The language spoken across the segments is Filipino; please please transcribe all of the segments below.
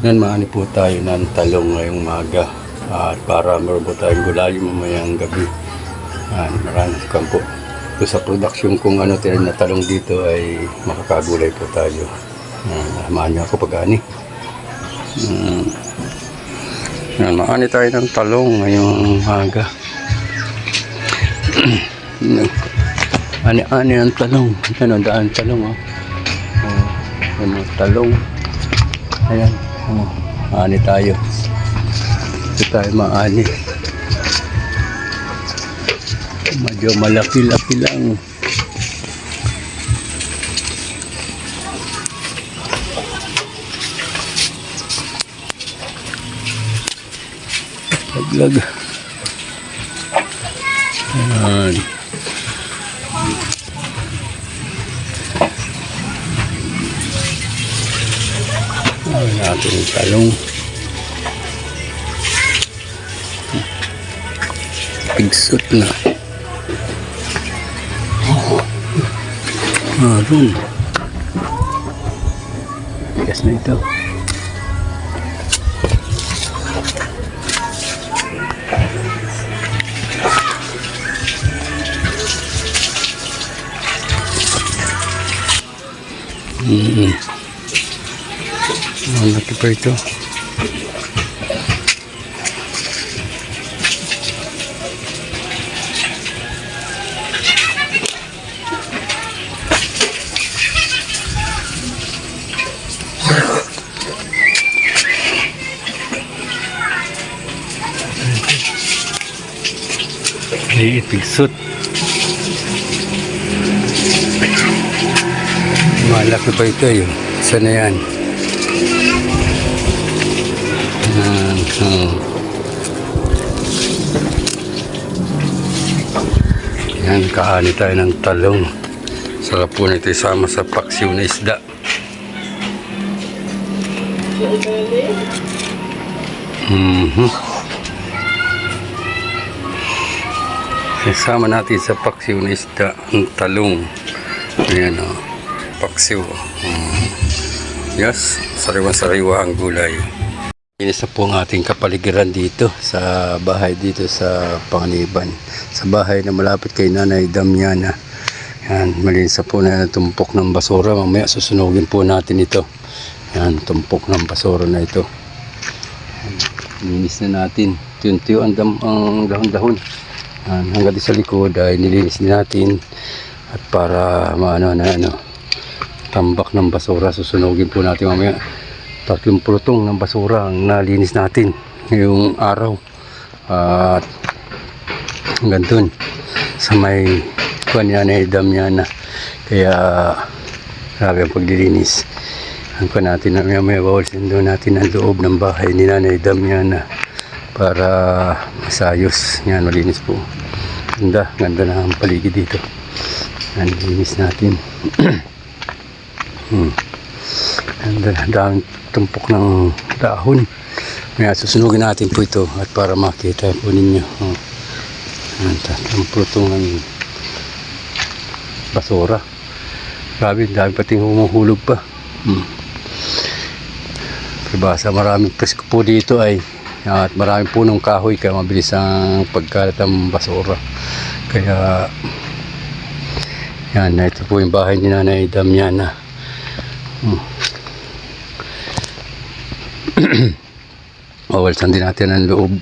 Yan, maani po tayo ng talong ngayong maga. At para meron po tayong gulali mamayang gabi. Yan, maraming kampo. So, sa production kung ano tinanim na talong dito ay makakagulay po tayo. Yan, niyo ako pag ani. Mm. Yan, maani tayo ng talong ngayong maga. Ani-ani ang talong. Ang daan talong. Oh. Mga talong. Ayan. Oh, ani tayo. Ito tayo maani. Medyo malaki-laki lang. Paglag. Ayan. Natin yung talong. Pigsot na. Maroon. Tigas na ito. Mm. Ang laki pa ito. Liit, pigsot. Malaki pa ito yun. Isa na yan. Yan. Oh. Yan, kaani tayo ng talong. Sarap po nito isama sa paksiw na isda. Mhm. Isama natin sa paksiw na isda ang talong. Ayan o. Paksiw. Mm. Yes, sariwa-sariwa ang gulay. Inis po ang ating kapaligiran dito sa bahay dito sa Panganiban. Sa bahay na malapit kay Nanay Damiana. Yan, malinis na po na tumpok ng basura. Mamaya susunugin po natin ito. Yan, tumpok ng basura na ito. Linis na natin. Tuyo-tuyo ang, dam- ang dahon-dahon. Hanggang sa likod ay nilinis din natin. At para maano na ano, tambak ng basura. Susunugin po natin mamaya. Tatlong pulutong ng basura ang nalinis natin ngayong araw. At hanggang dun sa may kanya na Damiana. Kaya grabe ang paglilinis. Ang natin na may bawal sindo natin ang loob ng bahay ni Nanay Damiana para masayos. Yan, malinis po. Ganda, ganda na ang paligid dito. Yan, linis natin. hmm. Ang da- daming tumpok ng dahon. Kaya susunugin natin po ito at para makita po ninyo. Oh. Ang tatlong prutong ng basura. Grabe, dami pating humuhulog pa. Hmm. Pribasa, maraming presko po dito ay at maraming punong kahoy kaya mabilis ang pagkalat ng basura. Kaya yan, ito po yung bahay ni Nanay Damiana. Hmm. Wawalsan din natin ang loob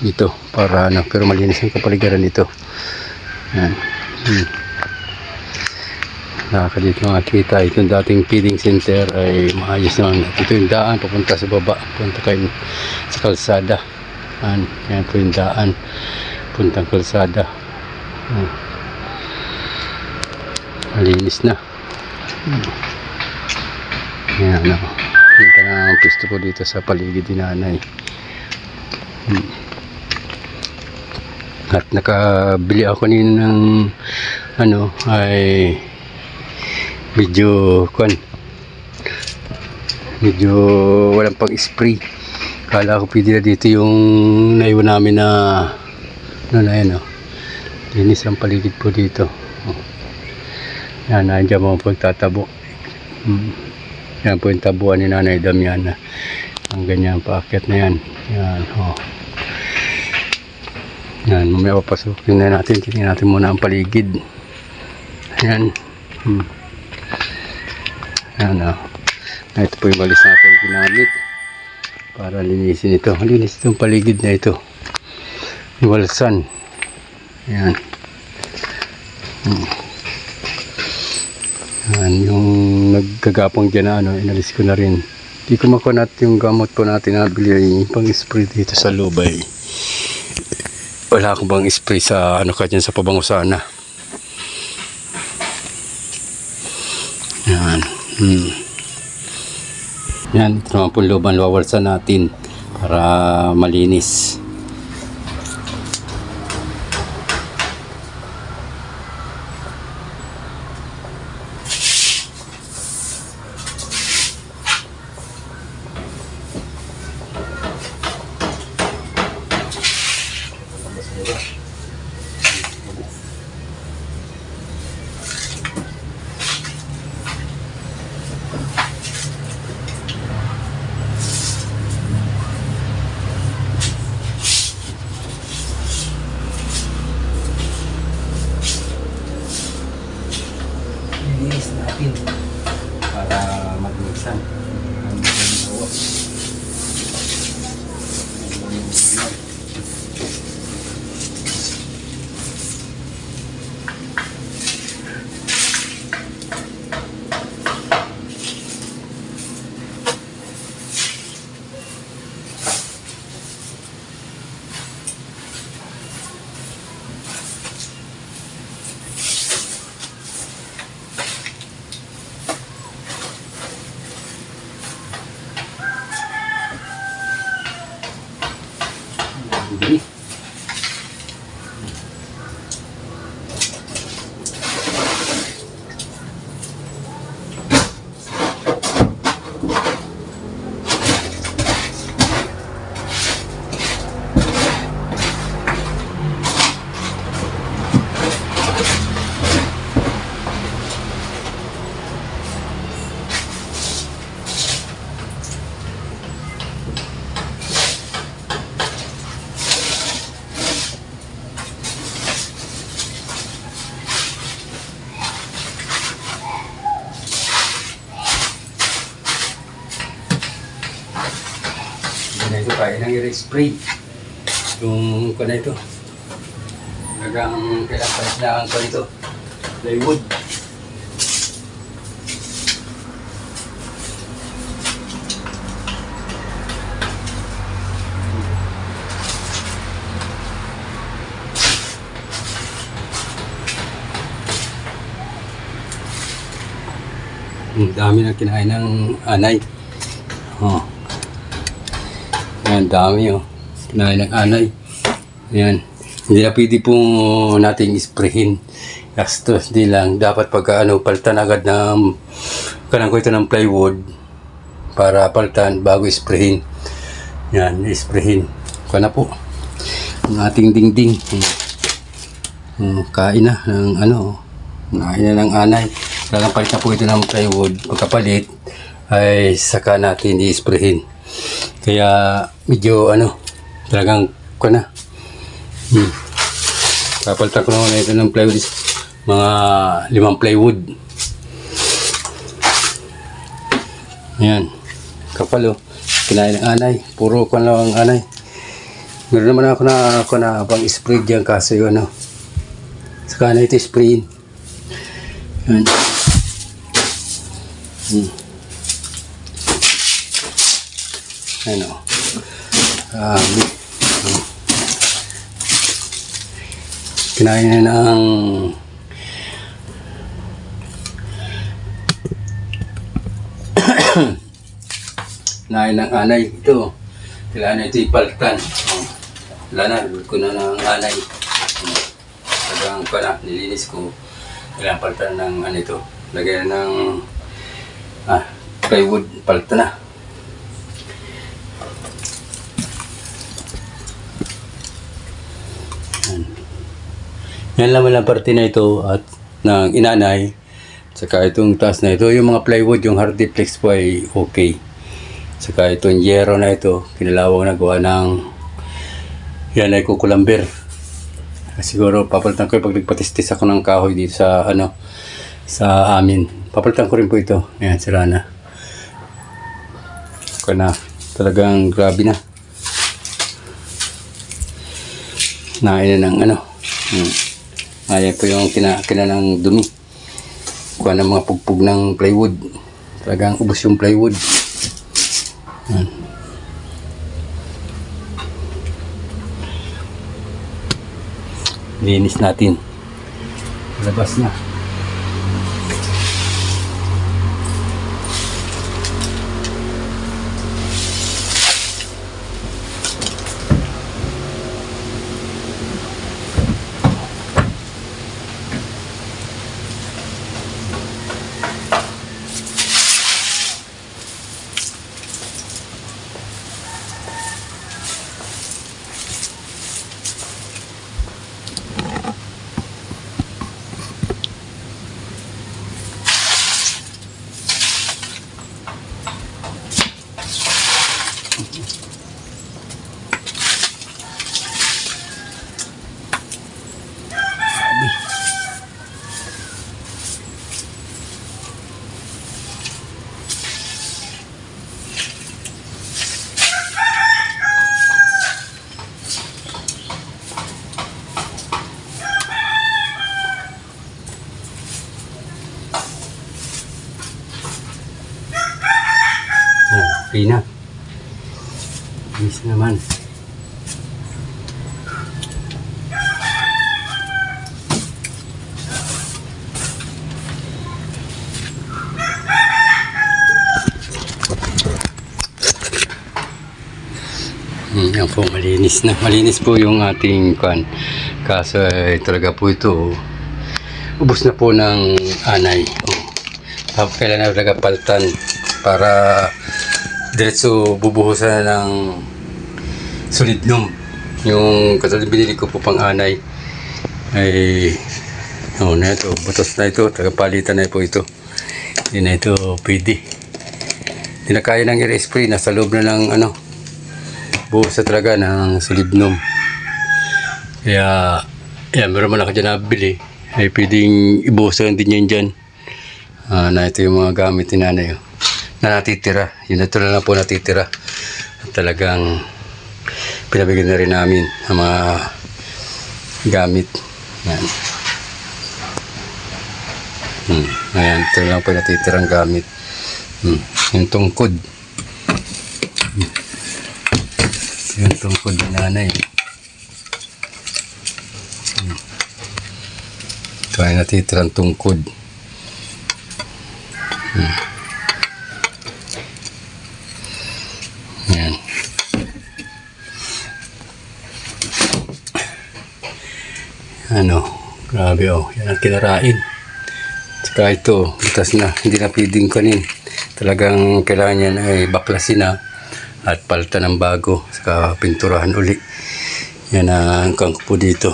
dito para ano, pero malinis ang kapaligiran dito. Yan. Hmm. Nakaka dito makikita itong dating feeding center ay maayos naman. Ito yung daan papunta sa baba, punta kayo sa kalsada. Yan, yan po yung daan puntang kalsada. Hmm. Malinis na. Hmm. Yan o. Kita na ang pisto ko dito sa paligid ni nanay. Hmm. At nakabili ako nila ng ano ay medyo kwan medyo walang pang spray kala ko pwede na dito yung naiwan namin na ano na yan oh. linis ang paligid po dito oh. yan nandiyan mo pagtatabo hmm. Yan po yung tabuan ni Nanay Damian. Ang ganyan paakyat na yan. Yan, oh. Yan, mamaya papasukin na natin. Tingnan natin muna ang paligid. Ayan. Hmm. Ayan, oh. Ito po yung balis natin ginamit para linisin ito. Linis itong paligid na ito. Iwalsan. Ayan. Hmm. Ayan, yung nagkagapang dyan na ano, inalis ko na rin. Hindi ko makunat yung gamot po natin na bili pang spray dito sa lubay. Wala akong bang spray sa ano ka dyan sa pabangusana. Yan. Hmm. Yan, ito naman po luban wawalsan natin para malinis. Linis natin para magmixan. Bilis. Ganyan i-spray. Yung ko na ito. Talagang kailangan ko ito. Plywood. Ang dami na kinain ng anay. Oh. Ayan, dami oh. Kinain ng anay. Ayan. Hindi na pwede pong nating isprayin. Gastos, di lang. Dapat pagka ano, palitan agad ng kanang ko ito ng plywood para palitan bago isprayin. Yan, isprayin. Kuha na po. Ang ating dingding. Hmm, kain na ng ano. Kain na ng anay. Talagang palit na po ito ng plywood. Pagkapalit, ay saka natin i-sprayin. Kaya medyo ano, talagang ko na. Hmm. Kapalitan ko naman ito ng plywood. Mga limang plywood. Ayan. Kapal oh. Kinain ng anay. Puro ko lang ang anay. Meron naman ako na ako na pang spray diyan kasi yung ano. Saka na ito sprayin. Ayan. Hmm. Ano? Ah, um, kinain na ng kinain ng anay. Ito. Kailangan ito ipalitan. Oh. Wala na. Ko na ng anay. Oh. Tagang ko na. Nilinis ko. Kailangan palitan ng ano ito. Lagyan ng ah, plywood. Palitan na. Yan lang lang parte na ito at ng inanay. Saka itong taas na ito, yung mga plywood, yung hardiplex po ay okay. Saka itong yero na ito, kinalawang na gawa ng yan ay kukulamber. Siguro papalitan ko yung pag nagpatistis ako ng kahoy dito sa ano sa amin. Papalitan ko rin po ito. Ayan, sira na. Kaya na, talagang grabe na. Nain na ng ano. Hmm. Ayan po yung kina, kina ng dumi. Kuha ng mga pugpug ng plywood. Talagang ubos yung plywood. Yan. Linis natin. Labas na. Oh, okay na. Linis naman. Hmm, yan po, malinis na. Malinis po yung ating kan. Kaso eh, talaga po ito, ubos na po ng anay. Oh. Kailangan na talaga paltan para diretso bubuhusan na ng solidnum. Yung katulad binili ko po pang anay ay oh, na ito, butos na ito, tagapalitan na po ito. Hindi na ito pwede. Hindi na kaya ng i-spray, nasa loob na ng ano, buhos na talaga ng solidnum. Kaya, yan, meron man ako dyan nabili. Ay pwedeng ibuhusan din yan dyan. Ah, na ito yung mga gamit ni nanay. oh. Na natitira. Yun ito na lang po natitira. At talagang pinabigyan na rin namin ang mga gamit. Yan. Hmm. Ayan, ito lang po natitirang gamit. Hmm. Yung tungkod. Hmm. Yung tungkod ni nanay. Hmm. Ito ay natitirang tungkod. Yan. Ano, grabe oh, yan ang kinarain. Tsaka ito, butas na, hindi na pwedeng kanin. Talagang kailangan yan ay baklasin na at palta ng bago, saka pinturahan uli. Yan ang angkang ko po dito.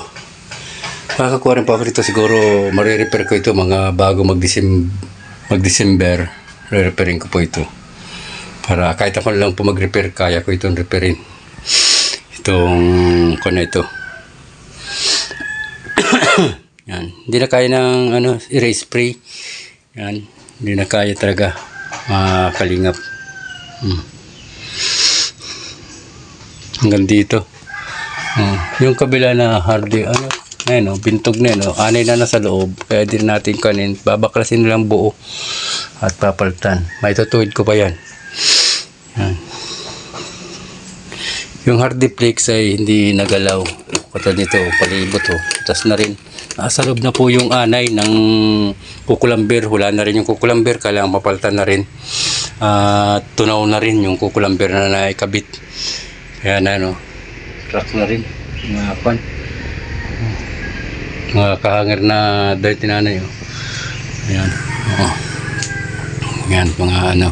Makakakuha rin po ako dito siguro, marirepair ko ito mga bago mag-December, mag-December, re-repairin ko po ito. Para kahit ako lang po mag-repair, kaya ko itong repairin. Itong kung na ito. Yan. Hindi na kaya ng ano, erase spray. Yan. Hindi na kaya talaga mga kalingap. Hmm. Hanggang dito. Oh, yung kabila na hardy, ano, ayun, oh, bintog na yun, oh, anay na nasa loob. Kaya din natin kanin, babaklasin lang buo at papalitan. May tutuwid ko pa yan. Yan. Yung hardiplex ay hindi nagalaw. Katulad nito, palibot oh. Tapos na rin. Nasa loob na po yung anay ng kukulamber. Wala na rin yung kukulamber. Kailangan mapalitan na rin. At tunaw na rin yung kukulamber na naikabit. Kaya na no. Truck na rin. Mga pan. Mga kahanger na dahil tinanay oh. Ayan. Oh. Ayan, mga ano.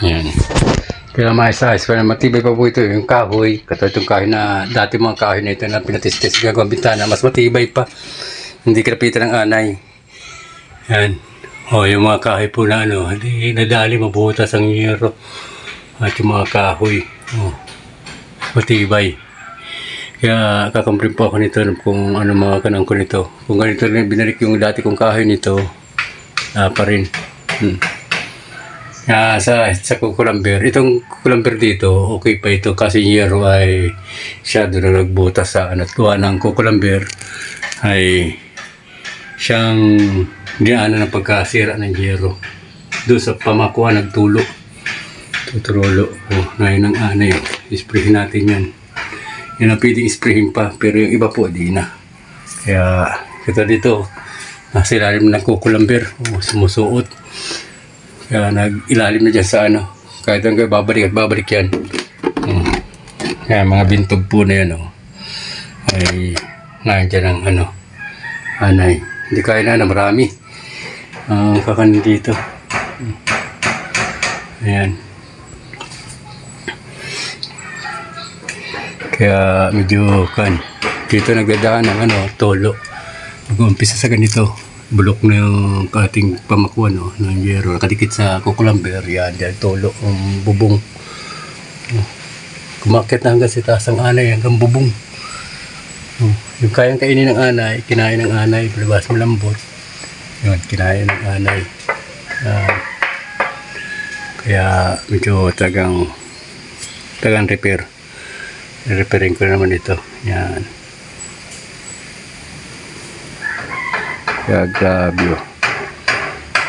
Ayan. Kaya maayos-ayos. Kaya matibay pa po ito yung kahoy. Katulad itong kahoy na dati mga kahoy na ito na pinatistis gagawang bintana. Mas matibay pa. Hindi kinapitan ng anay. Yan. Oh, yung mga kahoy po na ano, hindi nadali mabutas ang yero. At yung mga kahoy, oh, matibay. Kaya kakamplin po ako nito kung ano mga kanang ko nito. Kung ganito rin binalik yung dati kong kahoy nito, ah, pa rin. Hmm. Ah, sa sa kukulamber. Itong kukulamber dito, okay pa ito kasi yero ay siya doon na nagbutas sa ano, at gawa ng kukulamber ay siyang dinaanan ng pagkasira ng yero. Doon sa pamakuha nagtulo. Tuturulo. Oh, ngayon ang anay. Isprayin natin yan. Yan ang pwedeng isprayin pa. Pero yung iba po, di na. Kaya, kita dito, nasa ilalim ng kukulamber. Oh, sumusuot. Kaya nag-ilalim na dyan sa ano. Kahit hanggang babalik at babalik yan. Hmm. Kaya mga bintog po na yan, oh. Ay, nandiyan ang ano, anay. Hindi kaya na, na marami. Ang kakanin dito. Ayan. Kaya medyo kan. Dito nagdadaan ng ano, tolo. Mag-umpisa sa ganito. Bulok na yung ating pamakuan no, ng yero. Nakadikit sa kukulamber. Yan, dyan tolo. Ang bubong. Oh. Kumakit na hanggang sa taas ang anay, hanggang bubong. Oh. Yung kayang kainin ng anay, kinain ng anay, palabas malambot. Yun, kinain ng anay. Ah, kaya medyo tagang tagang repair. Repairing ko naman ito. Yan. Kaya grabe oh.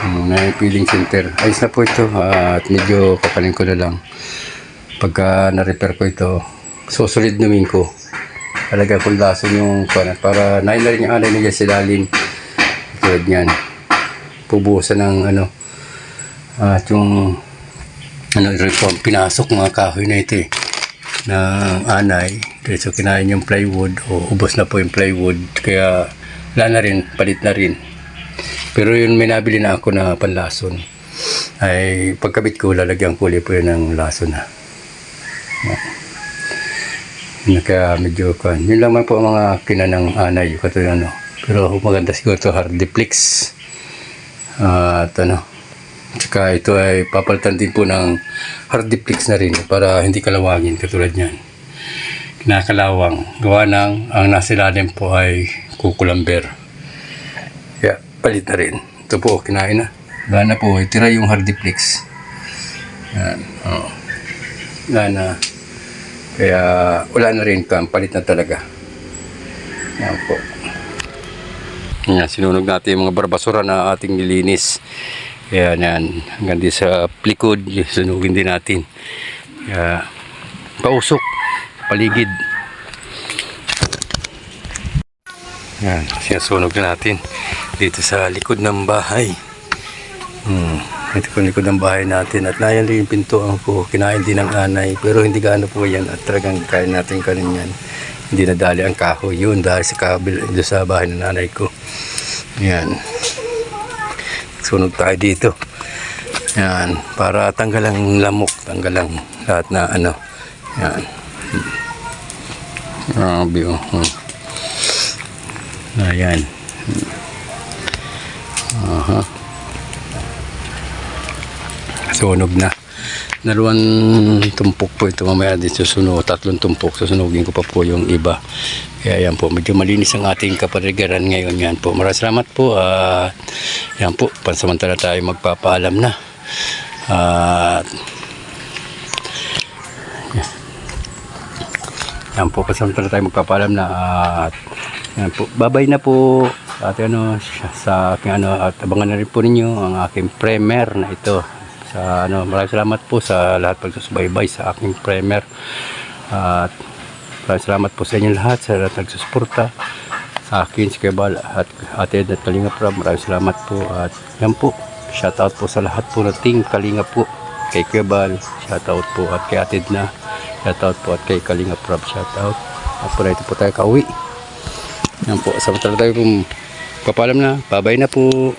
Um, may peeling center. Ayos na po ito. ah, at medyo kapaling ko na lang. Pagka na-repair ko ito, susunod namin ko. Talaga kung lason yung kuwan, para nain na rin yung alay niya sa ilalim. Tulad niyan. Pubusan ng ano. At yung ano, reform, pinasok mga kahoy na ito eh ng anay. So kinain yung plywood o ubos na po yung plywood. Kaya wala na rin, palit na rin. Pero yun may nabili na ako na panlason. Ay pagkabit ko, lalagyan ko ulit po yun ng lason na. Yan. Kaya medyo kan. Yun lang man po ang mga kinanang anay. Katulad ano. Pero maganda siguro ito hardiplex. at ano. Tsaka ito ay papalitan din po ng hardiplex na rin para hindi kalawangin katulad niyan. Kinakalawang. Gawa ng ang nasa ilalim po ay kukulamber. Kaya palit na rin. Ito po, kinain na. Wala na po. Tira yung hardiplex. Yan. Oh. Wala na. Kaya wala na rin kam. Palit na talaga. Yan po. Yan, sinunog natin yung mga barbasura na ating nilinis. Kaya yan, hanggang di sa plikod, sunugin din natin. Kaya, pausok, paligid. Yan, sinasunog na natin dito sa likod ng bahay. Hmm, ito po likod ng bahay natin. At nayan rin yung pintuan ko, kinain din ng anay. Pero hindi gaano po yan at talagang kain natin kanin yan. Hindi nadali ang kahoy yun dahil sa kabil sa bahay ng nanay ko. Yan. Sunog tayo dito. Yan. Para tanggal ang lamok. Tanggal ang lahat na ano. Yan. Grabe oh. Hmm. Ayan. Aha. Sunog na. Dalawang tumpok po ito mamaya din susunog. Tatlong tumpok. Susunugin ko pa po yung iba. Kaya yan po. Medyo malinis ang ating kapaligiran ngayon. Yan po. Maraming salamat po. At yan po. Pansamantala tayo magpapaalam na. At yan po. Pansamantala tayo magpapaalam na. At yan po. Babay na po. At ano, sa aking ano, at abangan na rin po ninyo ang aking premier na ito sa ano maraming salamat po sa lahat pagsusubaybay sa aking premier at maraming salamat po sa inyo lahat sa lahat nagsusuporta sa akin si Kebal at Ate Ed at Kalinga Prab maraming salamat po at yan po shout out po sa lahat po ng team Kalinga po kay Kebal shout out po at kay Ate na shout out po at kay Kalinga Prab shout out at po na ito po tayo kauwi. Yan po samantala tayo po papalam na babay na po